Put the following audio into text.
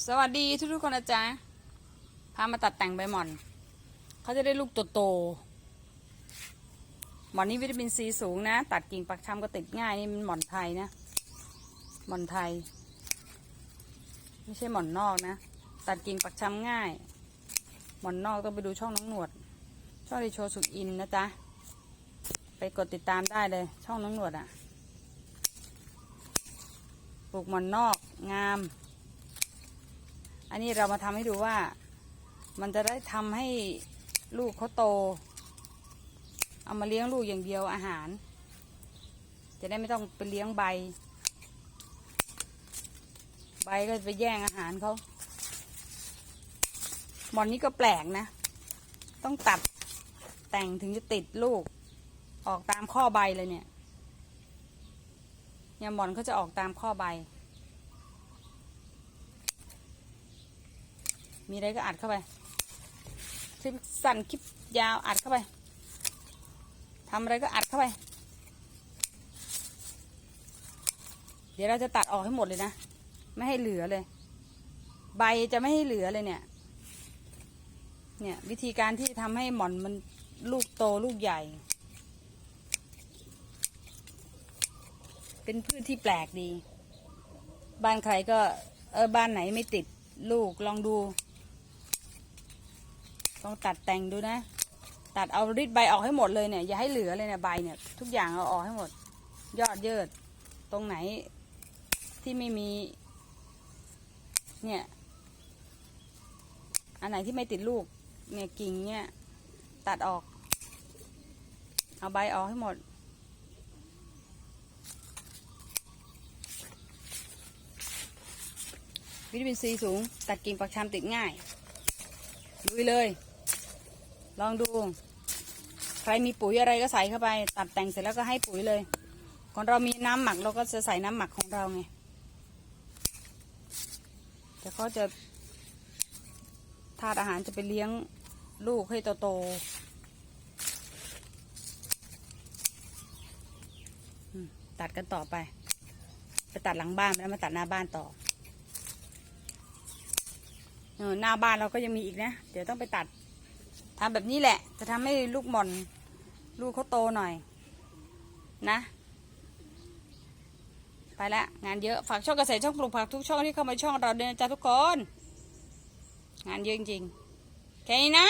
สวัสดีทุกทุกๆคนนะจ๊ะ พามาตัดแต่งใบหม่อน เขาจะได้ลูกโตๆหม่อนนี้วิตามินซีสูงนะ ตัดกิ่งปักชำก็ติดง่ายนี่มันหม่อนไทยนะ หม่อนไทย ไม่ใช่หม่อนนอกนะ ตัดกิ่งปักชำง่าย หม่อนนอกต้องไปดูช่องน้องหนวด ช่องดิโชสุกอินนะจ๊ะ ไปกดติดตามได้เลย ช่องน้องหนวดอะ่ะ ปลูกหม่อนนอกงาม อันนี้เรามาทำให้ดูว่า มันจะได้ทำให้ลูกเขาโต เอามาเลี้ยงลูกอย่างเดียวอาหาร จะได้ไม่ต้องไปเลี้ยงใบ ใบก็ไปแย่งอาหารเขาหมอนนี้ก็แปลกนะ ต้องตัดแต่งถึงจะติดลูก ออกตามข้อใบเลยเนี่ยเนี่ยหมอนเขาจะออกตามข้อใบ มีอะไรก็อัดเข้าไปคลิปสั้นคลิปยาวอัดเข้าไปทำอะไรก็อัดเข้าไป เดี๋ยวเราจะตัดออกให้หมดเลยนะ ไม่ให้เหลือเลย ใบจะไม่ให้เหลือเลยเนี่ย เนี่ยวิธีการที่ทำให้หม่อนมันลูกโตลูกใหญ่ เป็นพืชที่แปลกดี บ้านใครก็เออบ้านไหนไม่ติดลูกลองดู ต้องตัดแต่งดูนะ ตัดเอาริดใบออกให้หมดเลยเนี่ยอย่าให้เหลือเลยเนี่ยใบเนี่ย ทุกอย่างเอาออกให้หมด ยอดเยิด ตรงไหนที่ไม่มี เนี่ย อันไหนที่ไม่ติดลูก เนี่ยกิ่งเนี่ย ตัดออก เอาใบออกให้หมดวิตามินซีสูง ตัดกิ่งปักชามติดง่ายลุยเลย ลองดู ใครมีปุ๋ยอะไรก็ใส่เข้าไป ตัดแต่งเสร็จแล้วก็ให้ปุ๋ยเลยของเรามีน้ำหมักเราก็จะใส่น้ำหมักของเราไงแต่เขาจะธาตุอาหารจะไปเลี้ยงลูกให้โตๆอืมตัดกันต่อไป ไปตัดหลังบ้านแล้วมาตัดหน้าบ้านต่อหน้าบ้านเราก็ยังมีอีกนะ เดี๋ยวต้องไปตัด ทำแบบนี้แหละ จะทำให้ลูกหม่อน ลูกเขาโตหน่อย นะ ไปละงานเยอะ ฝากช่องเกษตรช่องปลูกผักทุกช่องที่เข้ามาช่องเราเดินจ้าทุกคน งานเยอะจริงๆแค่นี้นะ